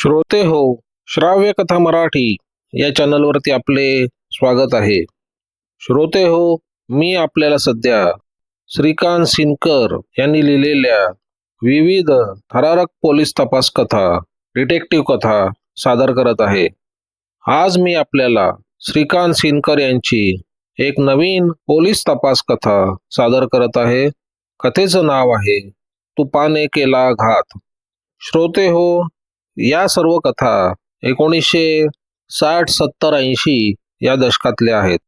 श्रोते हो श्राव्य कथा मराठी या चॅनलवरती आपले स्वागत आहे. श्रोते हो मी आपल्याला सध्या श्रीकांत सिनकर यांनी लिहिलेल्या विविध थरारक पोलीस तपास कथा डिटेक्टिव्ह कथा सादर करत आहे. आज मी आपल्याला श्रीकांत सिनकर यांची एक नवीन पोलीस तपास कथा सादर करत आहे. कथेचं नाव आहे तुपाने केला घात. श्रोते हो या सर्व कथा एकोणीसशे साठ सत्तर ऐंशी या दशकातल्या आहेत.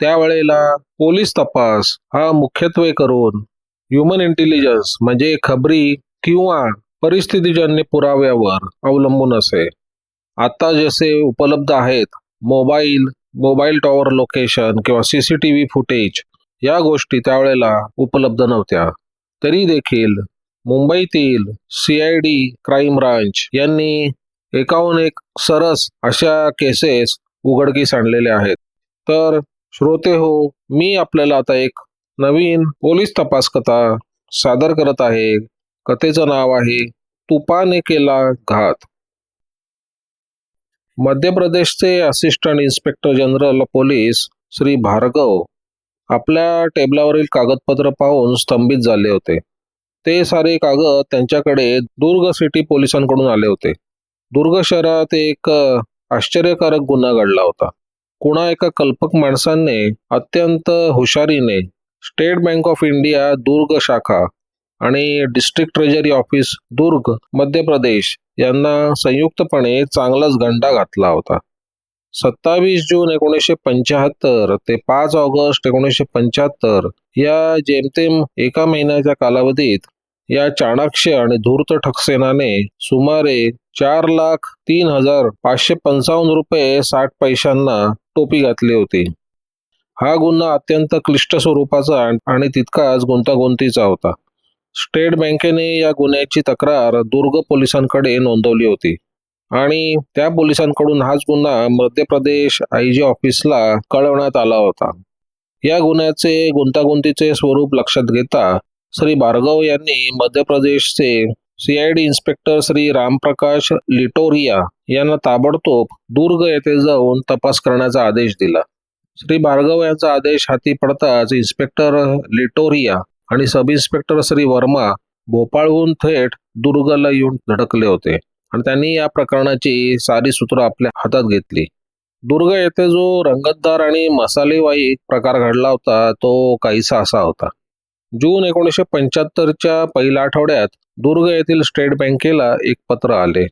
त्यावेळेला पोलीस तपास हा मुख्यत्वे करून ह्युमन इंटेलिजन्स म्हणजे खबरी किंवा परिस्थितीजन्य पुराव्यावर अवलंबून असे. आता जसे उपलब्ध आहेत मोबाईल मोबाईल टॉवर लोकेशन किंवा C C T V footage या गोष्टी त्यावेळेला उपलब्ध नव्हत्या. तरी देखील मुंबईतील C I D crime branch यांनी एकाहून एक सरस अशा केसेस उघडकीस आणलेल्या आहेत. तर श्रोते हो मी आपल्याला आता एक नवीन पोलीस तपास कथा सादर करत आहे. कथेचं नाव आहे तुपाने केला घात. मध्य प्रदेशचे assistant inspector general police Shri Bhargav आपल्या टेबलावरील कागदपत्र पाहून स्तंभित झाले होते. ते सारे कागद त्यांच्याकडे दुर्ग सिटी पोलिसांकडून आले होते. दुर्ग शहरात एक आश्चर्यकारक गुन्हा घडला होता. कुणा एका कल्पक माणसाने अत्यंत हुशारीने state bank of India Durg शाखा आणि district treasury office Durg Madhya प्रदेश यांना संयुक्तपणे चांगलाच गंडा घातला होता. सत्तावीस जून एकोणीसशे पंच्याहत्तर ते पाच ऑगस्ट एकोणीसशे पंच्याहत्तर या जेमतेम एका महिन्याच्या कालावधीत या चाणाक्ष आणि धूर्त ठकसेनाने सुमारे चार लाख तीन हजार पाचशे पंचावन्न रुपये साठ पैशांना टोपी घातली होती. हा गुन्हा अत्यंत क्लिष्ट स्वरूपाचा आणि तितकाच गुंतागुंतीचा होता. स्टेट बँकेने या गुन्ह्याची तक्रार दुर्ग पोलिसांकडे नोंदवली होती. आणि त्या पोलिसांकडून हाच गुन्हा मध्य प्रदेश आय जी ऑफिसला कळवण्यात आला होता. या गुन्ह्याचे गुंतागुंतीचे स्वरूप लक्षात घेता श्री भार्गव यांनी मध्य प्रदेशचे सीआयडी इन्स्पेक्टर श्री रामप्रकाश लिटोरिया यांना ताबडतोब दुर्ग येथे जाऊन तपास करण्याचा आदेश दिला. श्री भार्गव यांचा आदेश हाती पडताच इन्स्पेक्टर लिटोरिया आणि सब इन्स्पेक्टर श्री वर्मा भोपाळहून थेट दुर्गला येऊन धडकले होते आणि त्यांनी या प्रकरणाची सारी सूत्र आपल्या हातात घेतली. दुर्ग येथे जो रंगतदार आणि मसालेवाई प्रकार घडला होता तो काहीसा असा होता. जून एकोणीसशे पंच्याहत्तरच्या पहिल्या आठवड्यात दुर्ग येथील स्टेट बँकेला एक पत्र आले.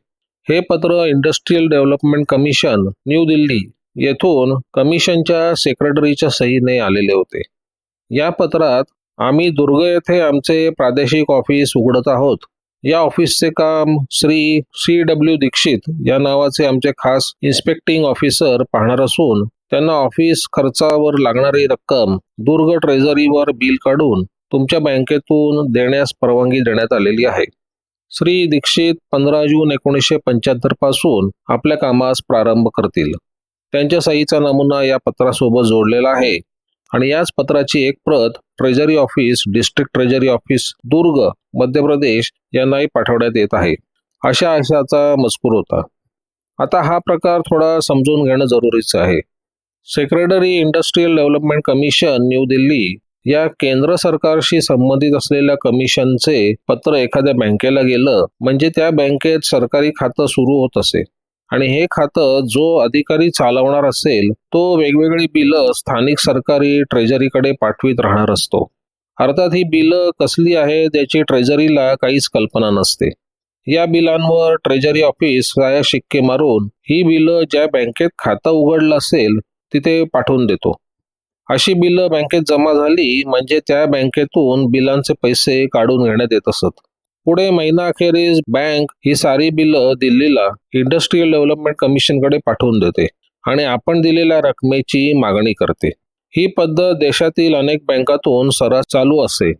हे पत्र industrial development commission New Delhi येथून कमिशनच्या सेक्रेटरीच्या सहीने आलेले होते. या पत्रात आम्ही दुर्ग येथे आमचे प्रादेशिक ऑफिस उघडत आहोत. या ऑफिसचे काम श्री सी डब्ल्यू दीक्षित या नावाचे आमचे खास इन्स्पेक्टिंग ऑफिसर पाहणार असून त्यांना ऑफिस खर्चावर लागणारी रक्कम दुर्ग ट्रेझरीवर बिल काढून तुमच्या बँकेतून देण्यास परवानगी देण्यात आलेली आहे. श्री दीक्षित पंधरा जून एकोणीसशे पंच्याहत्तरपासून आपल्या कामास प्रारंभ करतील. त्यांच्या सहीचा नमुना या पत्रासोबत जोडलेला आहे. आणि याच पत्राची एक प्रत treasury office district treasury office Durg Madhya Pradesh यांनाही पाठवण्यात येत आहे. अशा आशाचा मजकूर होता. आता हा प्रकार थोडा समजून घेणं जरुरीचं आहे. Secretary industrial development commission New Delhi या केंद्र सरकारशी संबंधित असलेल्या कमिशनचे पत्र एखाद्या बँकेला गेलं म्हणजे त्या बँकेत सरकारी खातं सुरू होत असे आणि हे खातं जो अधिकारी चालवणार असेल तो वेगवेगळी बिलं स्थानिक सरकारी ट्रेजरीकडे पाठवित राहणार असतो. अर्थात ही बिलं कसली आहेत याची ट्रेजरीला काहीच कल्पना नसते. या बिलांवर ट्रेजरी ऑफिस साया शिक्के मारून ही बिलं ज्या बँकेत खातं उघडलं असेल तिथे पाठवून देतो. अशी बिलं बँकेत जमा झाली म्हणजे त्या बँकेतून बिलांचे पैसे काढून घेण्यात येत असत. पुढे महिना अखेरीस बँक ही सारी बिलं दिल्लीला इंडस्ट्रीयल डेव्हलपमेंट कमिशनकडे पाठवून देते आणि आपण दिलेल्या रकमेची मागणी करते. ही पद्धत देशातील अनेक बँकातून सर्रास चालू असे.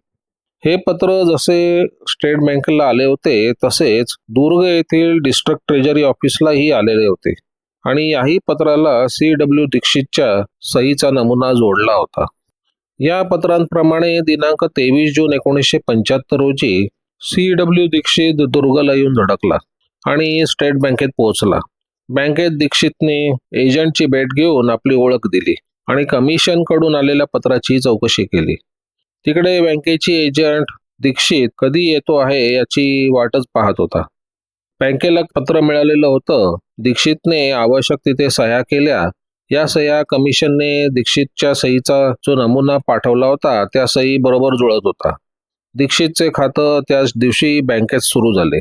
हे पत्र जसे स्टेट बँकेला आले होते तसेच दुर्ग येथील डिस्ट्रिक्ट ट्रेजरी ऑफिसलाही आलेले होते. आणि याही पत्राला सी डब्ल्यू दीक्षितच्या सहीचा नमुना जोडला होता. या पत्रांप्रमाणे दिनांक तेवीस जून एकोणीसशे पंच्याहत्तर रोजी सी डब्ल्यू दीक्षित दुर्गला येऊन धडकला आणि स्टेट बँकेत पोहोचला. बँकेत दीक्षितने एजंटची भेट घेऊन आपली ओळख दिली आणि कमिशनकडून आलेल्या पत्राची चौकशी केली. तिकडे बँकेची एजंट दीक्षित कधी येतो आहे याची वाटच पाहत होता. बँकेला पत्र मिळालेलं होतं. दीक्षितने आवश्यक तिथे सह्या केल्या. या सह्या कमिशनने दीक्षितच्या सहीचा जो नमुना पाठवला होता त्या सही बरोबर जुळत होता. दीक्षितचे खातं त्याच दिवशी बँकेत सुरू झाले.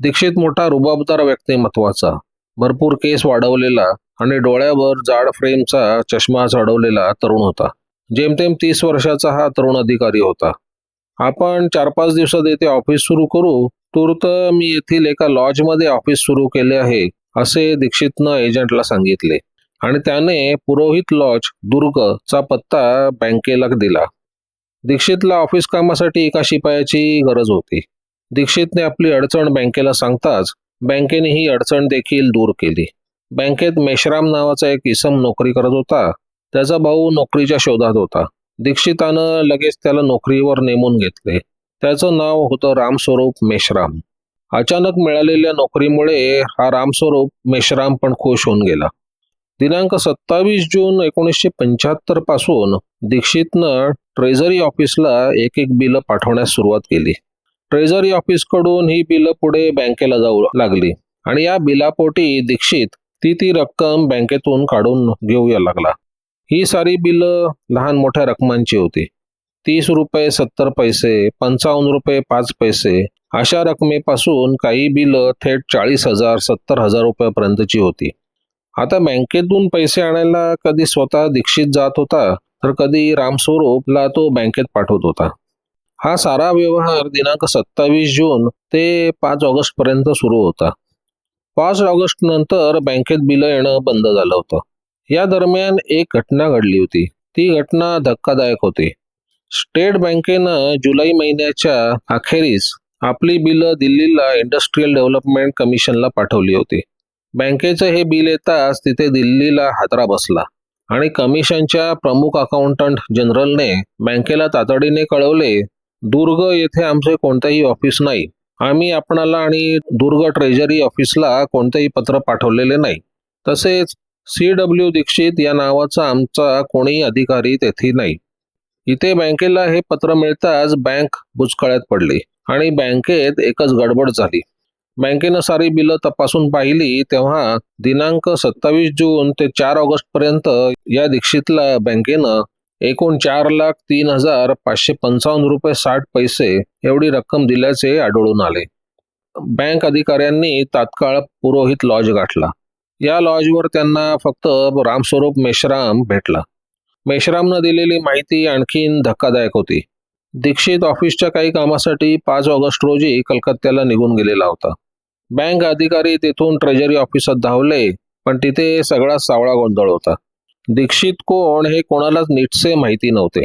दीक्षित मोठा रुबाबदार व्यक्तिमत्वाचा. भरपूर केस वाढवलेला आणि डोळ्यावर जाड फ्रेमचा चष्मा चढवलेला तरुण होता. जेमतेम तीस वर्षाचा हा तरुण अधिकारी होता. आपण चार पाच दिवसात येथे ऑफिस सुरू करू तूर्त मी येथील एका लॉजमध्ये ऑफिस सुरू केले आहे असे दीक्षितनं एजंटला सांगितले. आणि त्याने पुरोहित लॉज दुर्ग चा पत्ता बँकेला दिला. दीक्षितला ऑफिस कामासाठी एका शिपायाची गरज होती. दीक्षितने आपली अडचण बँकेला सांगताच बँकेने ही अडचण देखील दूर केली. बँकेत मेश्राम नावाचा एक इसम नोकरी करत होता. त्याचा भाऊ नोकरीच्या शोधात होता. दीक्षितानं लगेच त्याला नोकरीवर नेमून घेतले. त्याचं नाव होतं रामस्वरूप मेश्राम. अचानक मिळालेल्या नोकरीमुळे हा रामस्वरूप मेश्राम पण खुश होऊन गेला. दिनांक सत्तावीस जून एकोणीसशे पंच्याहत्तरपासून दीक्षितनं ट्रेझरी ऑफिसला एक एक बिलं पाठवण्यास सुरुवात केली. ट्रेझरी ऑफिसकडून ही बिलं पुढे बँकेला जाऊ लागली आणि या बिलापोटी दीक्षित ती ती रक्कम बँकेतून काढून घेऊया लागला. ही सारी बिलं लहान मोठ्या रकमांची होती. तीस रुपये सत्तर पैसे पंचावन्न रुपये पाच पैसे अशा रकमेपासून काही बिलं थेट चाळीस हजार सत्तर हजार रुपयापर्यंतची होती. आता बँकेतून पैसे आणायला कधी स्वतः दीक्षित जात होता तर कधी रामस्वरूपला तो बँकेत पाठवत होता. हा सारा व्यवहार दिनांक सत्तावीस जून ते पाच ऑगस्ट पर्यंत सुरू होता. पाच ऑगस्ट नंतर बँकेत बिलं येणं बंद झालं होतं. या दरम्यान एक घटना घडली होती. ती घटना धक्कादायक होती. स्टेट बँकेनं जुलै महिन्याच्या अखेरीस आपली बिलं दिल्लीला इंडस्ट्रीयल डेव्हलपमेंट कमिशनला पाठवली होती. बँकेचं हे बिल येताच तिथे दिल्लीला हादरा बसला आणि कमिशनच्या प्रमुख अकाउंटंट जनरलने बँकेला तातडीने कळवले दुर्ग येथे आमचे कोणतेही ऑफिस नाही. आम्ही आपणाला आणि दुर्ग ट्रेजरी ऑफिसला कोणतेही पत्र पाठवलेले नाही. तसेच सी डब्ल्यू दीक्षित या नावाचा आमचा कोणीही अधिकारी तेथे नाही. इथे बँकेला हे पत्र मिळताच बँक बुचकळ्यात पडली आणि बँकेत एकच गडबड झाली. बँकेनं सारी बिलं तपासून पाहिली तेव्हा दिनांक सत्तावीस जून ते चार ऑगस्ट पर्यंत या दीक्षितला बँकेनं एकूण चार लाख तीन हजार पाचशे पंचावन्न रुपये साठ पैसे एवढी रक्कम दिल्याचे आढळून आले. बँक अधिकाऱ्यांनी तात्काळ पुरोहित लॉज गाठला. या लॉजवर त्यांना फक्त रामस्वरूप मेश्राम भेटला. मेश्रामनं दिलेली माहिती आणखीन धक्कादायक होती. दीक्षित ऑफिसच्या काही कामासाठी पाच ऑगस्ट रोजी कलकत्त्याला निघून गेलेला होता. बँक अधिकारी तेथून ट्रेजरी ऑफिसात धावले पण तिथे सगळा सावळा गोंधळ होता. दीक्षित कोण हे कोणालाच नीटसे माहिती नव्हते.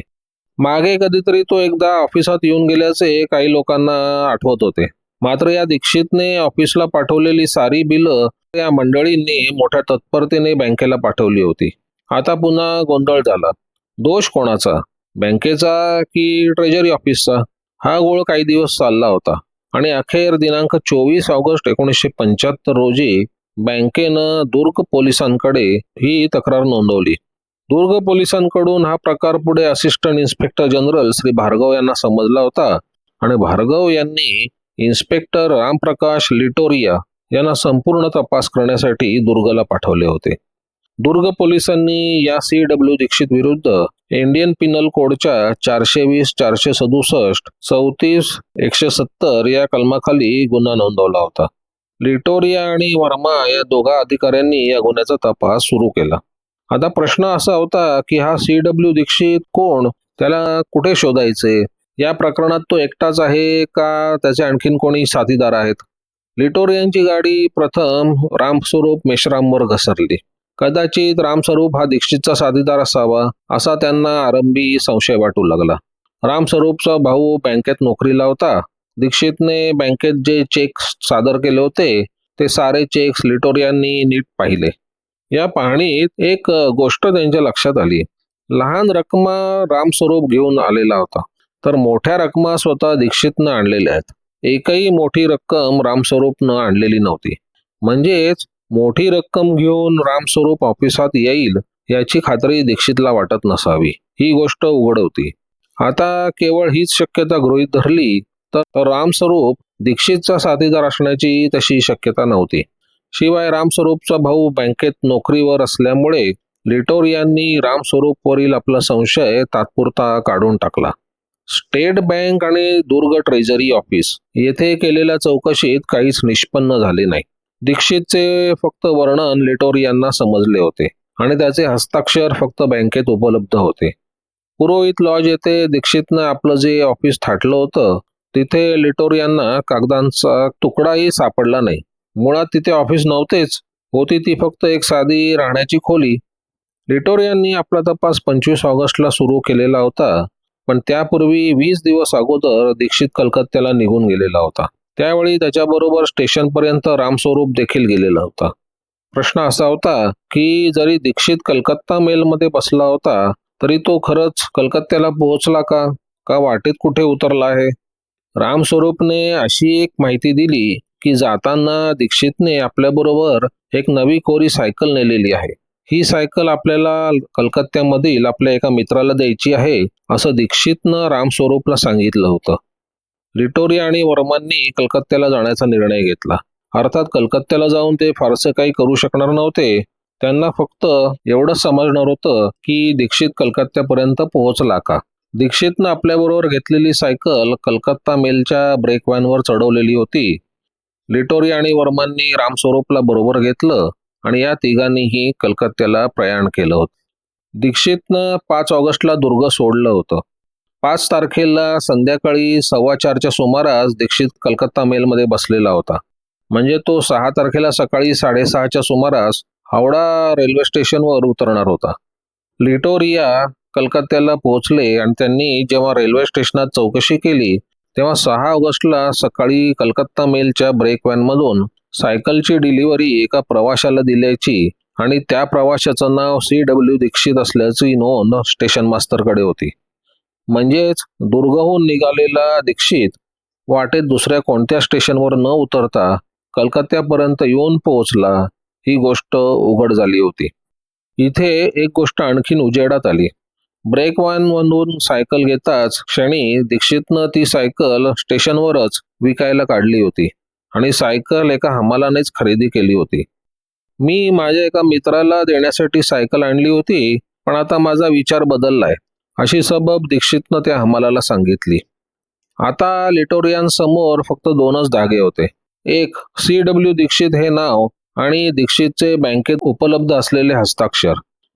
मागे कधीतरी तो एकदा ऑफिसात येऊन गेल्याचे काही लोकांना आठवत होते. मात्र या दीक्षितने ऑफिसला पाठवलेली सारी बिलं या मंडळींनी मोठ्या तत्परतेने बँकेला पाठवली होती. आता पुन्हा गोंधळ झाला. दोष कोणाचा? बँकेचा की ट्रेजरी ऑफिसचा हा गोळ काही दिवस चालला होता. आणि अखेर दिनांक चोवीस ऑगस्ट एकोणीसशे पंच्याहत्तर रोजी बँकेनं दुर्ग पोलिसांकडे ही तक्रार नोंदवली. दुर्ग पोलिसांकडून हा प्रकार पुढे assistant inspector general Shri Bhargav यांना समजला होता. आणि भार्गव यांनी इन्स्पेक्टर रामप्रकाश लिटोरिया यांना संपूर्ण तपास करण्यासाठी दुर्गला पाठवले होते. दुर्ग पोलिसांनी या सी डब्ल्यू दीक्षित विरुद्ध इंडियन पिनल कोडच्या चारशे वीस चारशे सदुसष्ट चौतीस एकशे सत्तर या कलमाखाली गुन्हा नोंदवला होता. लिटोरिया आणि वर्मा या दोघा अधिकाऱ्यांनी या गुन्ह्याचा तपास सुरू केला. आता प्रश्न असा होता की हा सी डब्ल्यू दीक्षित कोण? त्याला कुठे शोधायचे? या प्रकरणात तो एकटाच आहे का? त्याचे आणखीन कोणी साथीदार आहेत? लिटोरियांची गाडी प्रथम रामस्वरूप मेश्रामवर घसरली. कदाचित रामस्वरूप हा दीक्षितचा साथीदार असावा असा त्यांना आरंभी संशय वाटू लागला. रामस्वरूपचा भाऊ बँकेत नोकरीला होता दीक्षितने बँकेत जे चेक सादर केले होते ते सारे चेक्स लिटोरियांनी नीट पाहिले. या पाहणीत एक गोष्ट त्यांच्या लक्षात आली. लहान रकमा रामस्वरूप घेऊन आलेला होता. तर मोठ्या रकमा स्वतः दीक्षितनं आणलेल्या आहेत. एकही मोठी रक्कम रामस्वरूपनं आणलेली नव्हती. म्हणजेच मोठी रक्कम घेऊन रामस्वरूप ऑफिसात येईल याची खात्री दीक्षितला वाटत नसावी. ही गोष्ट उघड होती. आता केवळ हीच शक्यता गृहीत धरली तर रामस्वरूप दीक्षितचा साथीदार असण्याची तशी शक्यता नव्हती. शिवाय रामस्वरूपचा भाऊ बँकेत नोकरीवर असल्यामुळे लिटोर यांनी रामस्वरूपवरील आपला संशय तात्पुरता काढून टाकला. स्टेट बँक आणि दुर्ग ट्रेजरी ऑफिस येथे केलेल्या चौकशीत काहीच निष्पन्न झाले नाही. दीक्षितचे फक्त वर्णन लिटोर यांना समजले होते आणि त्याचे हस्ताक्षर फक्त बँकेत उपलब्ध होते. पुरोहित लॉज येथे दीक्षितनं आपलं जे ऑफिस थाटलं होतं तिथे लिटोर यांना कागदांचा तुकडाही सापडला नाही. मुळात तिथे ऑफिस नव्हतेच होती ती फक्त एक साधी राहण्याची खोली. लिटोर यांनी आपला तपास पंचवीस ऑगस्टला सुरू केलेला होता पण त्यापूर्वी वीस दिवस अगोदर दीक्षित कलकत्त्याला निघून गेलेला होता. त्यावेळी त्याच्याबरोबर स्टेशनपर्यंत रामस्वरूप देखील गेलेला होता. प्रश्न असा होता की जरी दीक्षित कलकत्ता मेलमध्ये बसला होता तरी तो खरंच कलकत्त्याला पोहोचला का? का वाटेत कुठे उतरला आहे? रामस्वरूपने अशी एक माहिती दिली की जाताना दीक्षितने आपल्याबरोबर एक नवी कोरी सायकल नेलेली आहे. ही सायकल आपल्याला कलकत्त्यामधील आपल्या एका मित्राला द्यायची आहे असं दीक्षितनं रामस्वरूपला सांगितलं होतं. लिटोरिया आणि वर्मांनी कलकत्त्याला जाण्याचा निर्णय घेतला. अर्थात कलकत्त्याला जाऊन ते फारसे काही करू शकणार नव्हते. त्यांना फक्त एवढंच समजणार होतं की दीक्षित कलकत्त्यापर्यंत पोहोचला का? दीक्षितनं आपल्याबरोबर घेतलेली सायकल कलकत्ता मेलच्या ब्रेकवॅनवर चढवलेली होती. लिटोरी आणि वर्मांनी रामस्वरूपला बरोबर घेतलं आणि या तिघांनीही कलकत्त्याला प्रयाण केलं होतं. दीक्षितनं पाच ऑगस्टला दुर्ग सोडलं होतं. पाच तारखेला संध्याकाळी सव्वा चारच्या सुमारास दीक्षित कलकत्ता मेलमध्ये बसलेला होता. म्हणजे तो सहा तारखेला सकाळी साडेसहाच्या सुमारास हावडा रेल्वे स्टेशनवर उतरणार होता. लिटोरिया कलकत्त्याला पोहोचले आणि त्यांनी जेव्हा रेल्वे स्टेशनात चौकशी केली तेव्हा सहा ऑगस्टला सकाळी कलकत्ता मेलच्या ब्रेक व्हॅनमधून सायकलची डिलिव्हरी एका प्रवाशाला दिल्याची आणि त्या प्रवाशाचं नाव सी डब्ल्यू दीक्षित असल्याची नोंद स्टेशन मास्तरकडे होती. म्हणजेच दुर्गहून निघालेला दीक्षित वाटेत दुसऱ्या कोणत्या स्टेशनवर न उतरता कलकत्त्यापर्यंत येऊन पोहोचला ही गोष्ट उघड झाली होती. इथे एक गोष्ट आणखीन उजेडात आली. ब्रेक मधून सायकल घेताच क्षणी दीक्षितनं ती सायकल स्टेशनवरच विकायला काढली होती आणि सायकल एका हमालानेच खरेदी केली होती. मी माझ्या एका मित्राला देण्यासाठी सायकल आणली होती पण आता माझा विचार बदललाय. अशी सबब दीक्षितनं त्या हमालाला सांगितली. आता लिटोरियांसमोर फक्त दोनच धागे होते. एक सी डब्ल्यू दीक्षित हे नाव आणि दीक्षितचे बँकेत उपलब्ध असलेले हस्ताक्षर.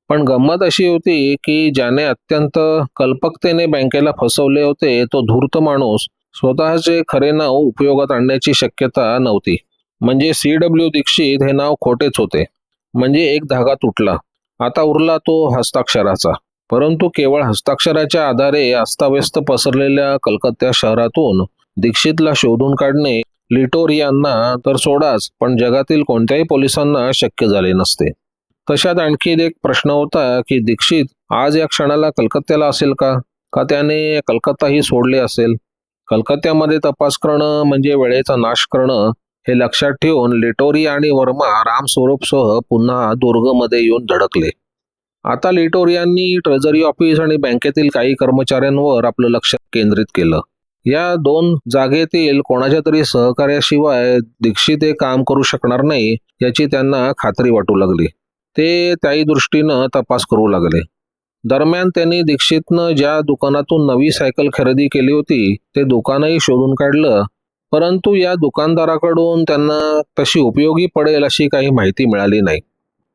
पण गंमत अशी होती की ज्याने अत्यंत कल्पकतेने बँकेला फसवले होते तो धूर्त माणूस स्वतःचे खरे नाव उपयोगात आणण्याची शक्यता नव्हती. म्हणजे सी डब्ल्यू दीक्षित हे नाव खोटेच होते. म्हणजे एक धागा तुटला. आता उरला तो हस्ताक्षराचा. परंतु केवळ हस्ताक्षराच्या आधारे अस्ताव्यस्त पसरलेल्या कलकत्ता शहरातून दीक्षितला शोधून काढणे लिटोरियांना तर सोडाच पण जगातील कोणत्याही पोलिसांना शक्य झाले नसते. तशात आणखी एक प्रश्न होता की दीक्षित आज या क्षणाला कलकत्त्याला असेल का? का त्याने कलकत्ताही सोडले असेल? कलकत्त्यामध्ये तपास करणं म्हणजे वेळेचा नाश करणं हे लक्षात ठेवून लिटोरी आणि वर्मा रामस्वरूपसह पुन्हा दुर्गमध्ये येऊन धडकले. आता लिटोरियांनी ट्रेझरी ऑफिस आणि बँकेतील काही कर्मचाऱ्यांवर आपलं लक्ष केंद्रित केलं. या दोन जागेतील कोणाच्या तरी सहकार्याशिवाय दीक्षित हे काम करू शकणार नाही याची त्यांना खात्री वाटू लागली. ते त्याही दृष्टीनं तपास करू लागले. दरम्यान त्यांनी दीक्षितनं ज्या दुकानातून नवी सायकल खरेदी केली होती ते दुकानही शोधून काढलं. परंतु या दुकानदाराकडून त्यांना तशी उपयोगी पडेल अशी काही माहिती मिळाली नाही.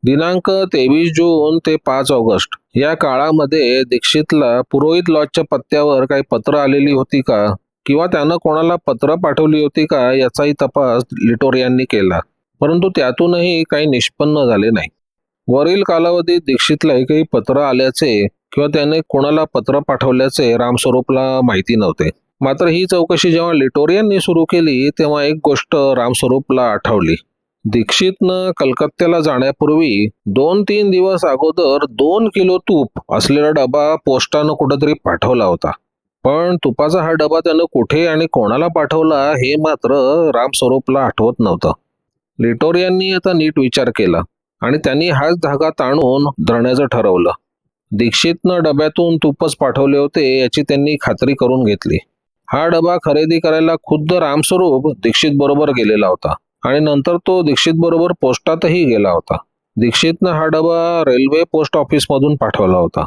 दिनांक तेवीस जून ते पाच ऑगस्ट. या काळामध्ये दीक्षितला पुरोहित लॉजच्या पत्त्यावर काही पत्र आलेली होती का? किंवा त्यानं कोणाला पत्र पाठवली होती का? याचाही तपास लिटोर यांनी केला. परंतु त्यातूनही काही निष्पन्न झाले नाही. वरील कालावधीत दीक्षितला एकही पत्र आल्याचे किंवा त्याने कोणाला पत्र पाठवल्याचे रामस्वरूपला माहिती नव्हते. मात्र ही चौकशी जेव्हा लिटोरियांनी सुरू केली तेव्हा एक गोष्ट रामस्वरूपला आठवली. दीक्षितनं कलकत्त्याला जाण्यापूर्वी दोन तीन दिवस अगोदर दोन किलो तूप असलेला डबा पोस्टानं कुठंतरी पाठवला होता. पण तुपाचा हा डबा त्यानं कुठे आणि कोणाला पाठवला हे मात्र राम स्वरूपला आठवत नव्हतं. लिटोरियांनी आता नीट विचार केला आणि त्यांनी हाच धागा ताणून धरण्याचं ठरवलं. दीक्षितनं डब्यातून तूपच पाठवले होते याची त्यांनी खात्री करून घेतली. हा डबा खरेदी करायला खुद्द रामस्वरूप दीक्षित बरोबर गेलेला होता. आणि नंतर तो दीक्षित बरोबर पोस्टातही गेला होता. दीक्षितनं हा डबा रेल्वे पोस्ट ऑफिस मधून पाठवला होता.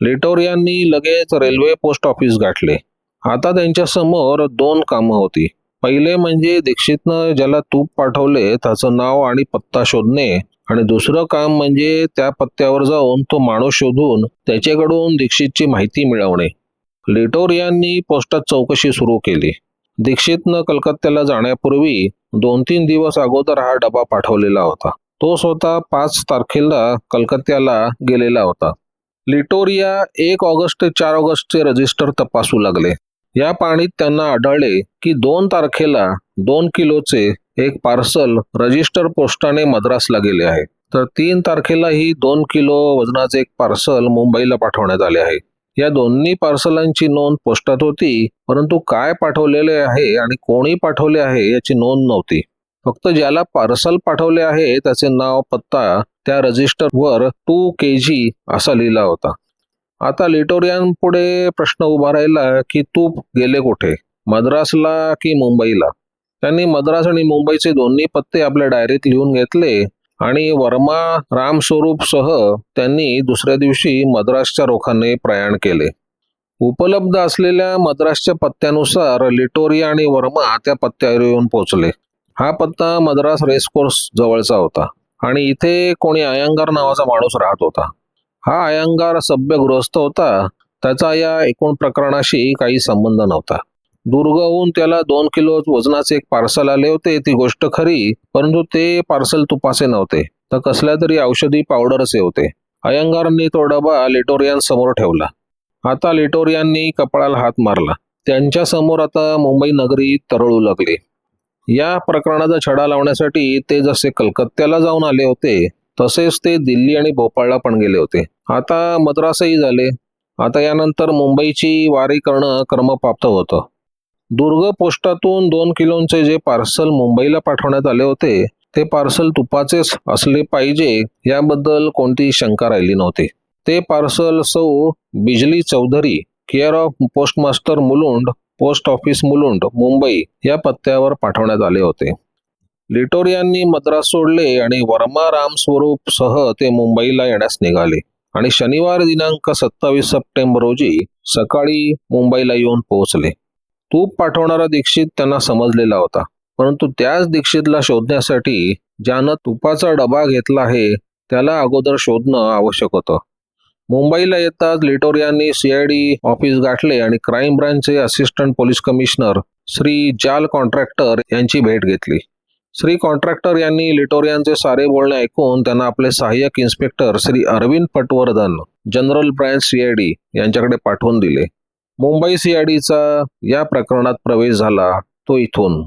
लिटोरियांनी लगेच रेल्वे पोस्ट ऑफिस गाठले. आता त्यांच्यासमोर दोन कामं होती. पहिले म्हणजे दीक्षितनं ज्याला तूप पाठवले त्याचं नाव आणि पत्ता शोधणे आणि दुसरं काम म्हणजे त्या पत्त्यावर जाऊन तो माणूस शोधून त्याच्याकडून दीक्षितची माहिती मिळवणे. लिटोर यांनी पोस्टात चौकशी सुरू केली. दीक्षितनं कलकत्त्याला जाण्यापूर्वी दोन तीन दिवस अगोदर हा डबा पाठवलेला होता. तो स्वतः पाच तारखेला कलकत्त्याला गेलेला होता. लिटोरिया एक ऑगस्ट ते चार ऑगस्टचे रजिस्टर तपासू लागले. या पाणीत त्यांना आढळले की दोन तारखेला दोन किलोचे एक पार्सल रजिस्टर पोस्टाने मद्रासला गेले आहे. तर तीन तारखेलाही दोन किलो वजनाचे एक पार्सल मुंबईला पाठवण्यात आले आहे. या दोन्ही पार्सलांची नोंद पोस्टात होती परंतु काय पाठवलेले आहे आणि कोणी पाठवले आहे याची नोंद नव्हती. फक्त ज्याला पार्सल पाठवले आहे त्याचे नाव पत्ता त्या रजिस्टरवर टू के जी असा लिहिला होता. आता लिटोरियांपुढे प्रश्न उभा राहिला की तूप गेले कुठे? मद्रासला की मुंबईला? त्यांनी मद्रास आणि मुंबईचे दोन्ही पत्ते आपल्या डायरीत लिहून घेतले आणि वर्मा रामस्वरूप सह त्यांनी दुसऱ्या दिवशी मद्रासच्या रोखाने प्रयाण केले. उपलब्ध असलेल्या मद्रासच्या पत्त्यानुसार लिटोरिया आणि वर्मा त्या पत्त्यावर येऊन पोहोचले. हा पत्ता मद्रास रेसकोर्स जवळचा होता आणि इथे कोणी अयंगार नावाचा माणूस राहत होता. हा अयंगार सभ्य गृहस्थ होता. त्याचा या एकूण प्रकरणाशी काही संबंध नव्हता. दुर्गाहून त्याला दोन किलो वजनाचे एक पार्सल आले होते ती गोष्ट खरी परंतु ते पार्सल तुपाचे नव्हते. तर कसल्या तरी औषधी पावडरचे होते. अयंगारांनी तो डबा लिटोरियन समोर ठेवला. आता लिटोरियांनी कपाळाला हात मारला. त्यांच्यासमोर आता मुंबई नगरी तरळू लागली. या प्रकरणाचा छडा लावण्यासाठी ते जसे कलकत्त्याला जाऊन आले होते तसेच ते दिल्ली आणि भोपाळला पण गेले होते. आता मद्रासही झाले. आता यानंतर मुंबईची वारी करणं क्रमप्राप्त होतं. दुर्ग पोस्टातून दोन किलोचे जे पार्सल मुंबईला पाठवण्यात आले होते ते पार्सल तुपाचेच असले पाहिजे याबद्दल कोणतीही शंका राहिली नव्हती. ते पार्सल सौ Bijli Chaudhary care of postmaster Mulund post office Mulund Mumbai या पत्त्यावर पाठवण्यात आले होते. लिटोर यांनी मद्रास सोडले आणि वर्मा राम स्वरूप सह ते मुंबईला येण्यास निघाले. आणि शनिवार दिनांक सत्तावीस सप्टेंबर रोजी सकाळी मुंबईला येऊन पोहोचले. तूप पाठवणारा दीक्षित त्यांना समजलेला होता. परंतु त्याच दीक्षितला शोधण्यासाठी ज्यानं तुपाचा डबा घेतला आहे त्याला अगोदर शोधणं आवश्यक होतं. मुंबईला येताच लिटोरियांनी सीआयडी ऑफिस गाठले आणि crime ब्रांचचे assistant police commissioner Shri Jal Contractor यांची भेट घेतली. श्री कॉन्ट्रॅक्टर यांनी लिटोरियांचे सारे बोलणे ऐकून त्यांना आपले सहाय्यक inspector Shri Arvind Patwardhan general branch CID यांच्याकडे पाठवून दिले. मुंबई सीआयडीचा या प्रकरणात प्रवेश झाला तो इथून.